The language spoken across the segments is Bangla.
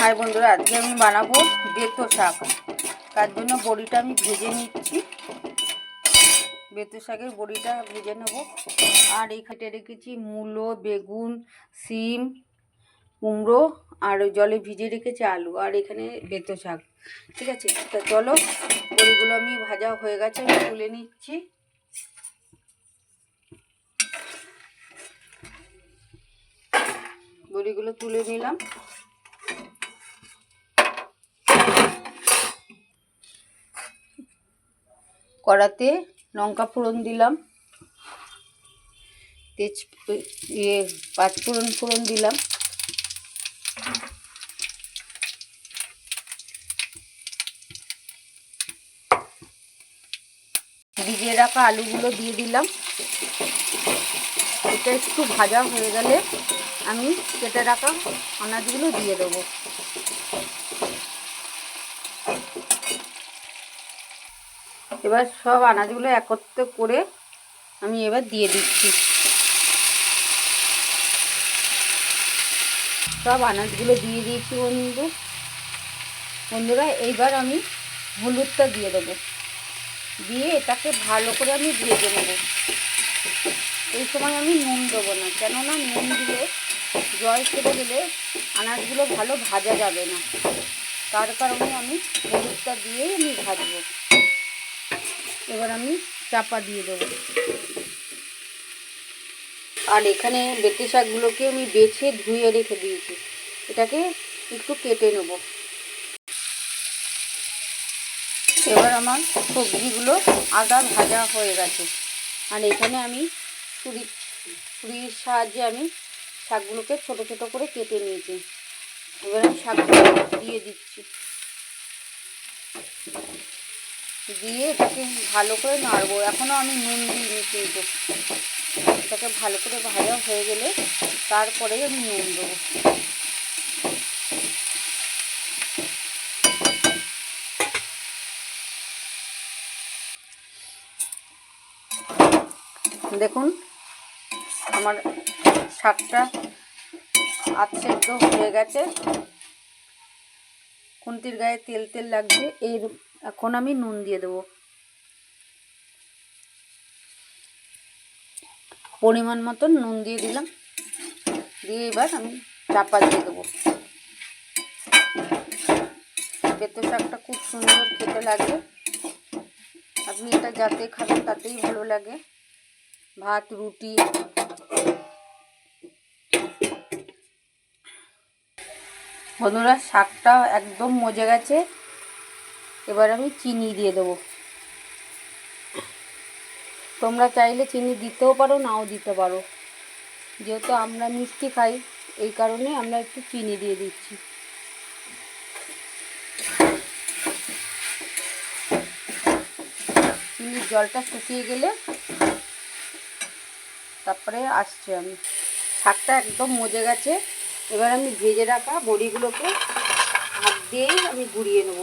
হাই বন্ধুরা, আজকে আমি বানাবো বেতো শাক। তার জন্য বড়িটা আমি ভেজে নিচ্ছি। বেতো শাকের বড়িটা ভেজে নেব। আর এই খেটে রেখেছি মূলো, বেগুন সিম কুমড়ো, আর জলে ভিজে রেখেছি আলু, আর এখানে বেতো শাক। ঠিক আছে? তা চলো, বড়িগুলো আমি ভাজা হয়ে গেছে, আমি তুলে নিচ্ছি। বড়িগুলো তুলে নিলাম। কড়াতে লঙ্কা ফোড়ন দিলাম। তেজ ইয়ে পাঁচ ফোড়ন ফোড়ন দিলাম। ভিজিয়ে রাখা আলুগুলো দিয়ে দিলাম। এটা একটু ভাজা হয়ে গেলে আমি কেটে রাখা আনাজগুলো দিয়ে দেবো। এবার সব আনাজগুলো একত্র করে আমি এবার দিয়ে দিচ্ছি। সব আনাজগুলো দিয়ে দিয়েছি বন্ধু। বন্ধুরা, এইবার আমি হলুদটা দিয়ে দেবো। দিয়ে এটাকে ভালো করে আমি ভেজে নেব। এই সময় আমি নুন দেবো না, কেননা নুন দিলে, জল ছেড়ে গেলে আনাজগুলো ভালো ভাজা যাবে না। তার কারণে আমি হলুদটা দিয়েই আমি ভাজবো। এবার আমি চাপা দিয়ে দেবো। আর এখানে বেতে শাকগুলোকে আমি বেছে ধুয়ে রেখে দিয়েছি। এটাকে একটু কেটে নেব। এবার আমার সবজিগুলো আদা ভাজা হয়ে গেছে। আর এখানে আমি ছুরি ছুরির সাহায্যে আমি শাকগুলোকে ছোট ছোট করে কেটে নিয়েছি। এবার আমি শাকগুলো দিয়ে দিচ্ছি। দিয়ে এটাকে ভালো করে নাড়বো। এখনও আমি নুন দিইনি কিন্তু। এটাকে ভালো করে ভাজা হয়ে গেলে তারপরেই আমি নুন দেবো। দেখুন, আমার শাকটা আধ সেদ্ধ হয়ে গেছে। খুন্তির গায়ে তেল তেল লাগছে। এর এখন আমি নুন দিয়ে দেবো। পরিমাণ মতন নুন দিয়ে দিলাম। দিয়ে এবার আমি চাপা দিয়ে দেবো। বেতো শাকটা খুব সুন্দর খেতে লাগে। আপনি এটা যাতে খাবেন তাতেই ভালো লাগে। ভাত, রুটি। বন্ধুরা, শাকটা একদম মজে গেছে। এবার আমি চিনি দিয়ে দেবো। তোমরা চাইলে চিনি দিতেও পারো, নাও দিতে পারো। যেহেতু আমরা মিষ্টি খাই, এই কারণে আমরা একটু চিনি দিয়ে দিচ্ছি। চিনির জলটা শুকিয়ে গেলে তারপরে আসছে আমি। শাকটা একদম মজে গেছে। এবার আমি ভেজে রাখা বড়িগুলোকে হাত দিয়েই আমি গুড়িয়ে নেব।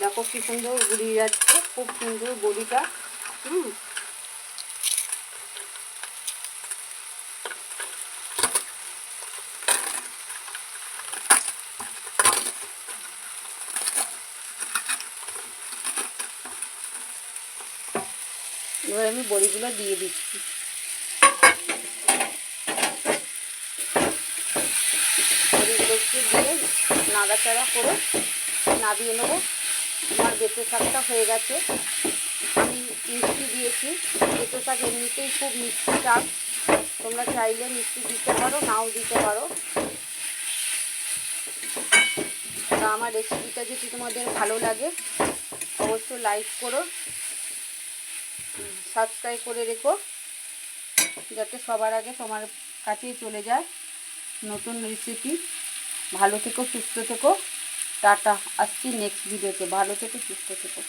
দেখো কি সুন্দর গুড়িয়ে যাচ্ছে, খুব সুন্দর বড়িটা। হুম। এবার আমি বড়িগুলো দিয়ে দিচ্ছি। বড়িগুলোকে দিয়ে নাড়াচাড়া করে নাবিয়ে নেব। আমার বেতে শাকটা হয়ে গেছে। আমি মিষ্টি দিয়েছি। বেতে শাক এমনিতেই খুব মিষ্টি শাক। তোমরা চাইলে মিষ্টি দিতে পারো, নাও দিতে পারো। তা আমার রেসিপিটা যদি তোমাদের ভালো লাগে অবশ্যই লাইক করো, সাবস্ক্রাইব করে রেখো, যাতে সবার আগে তোমার কাছেই চলে যায় নতুন রেসিপি। ভালো থেকো, সুস্থ থেকো। টাটা আসছি নেক্সট ভিডিওতে ভালো থেকো সুস্থ থেকো।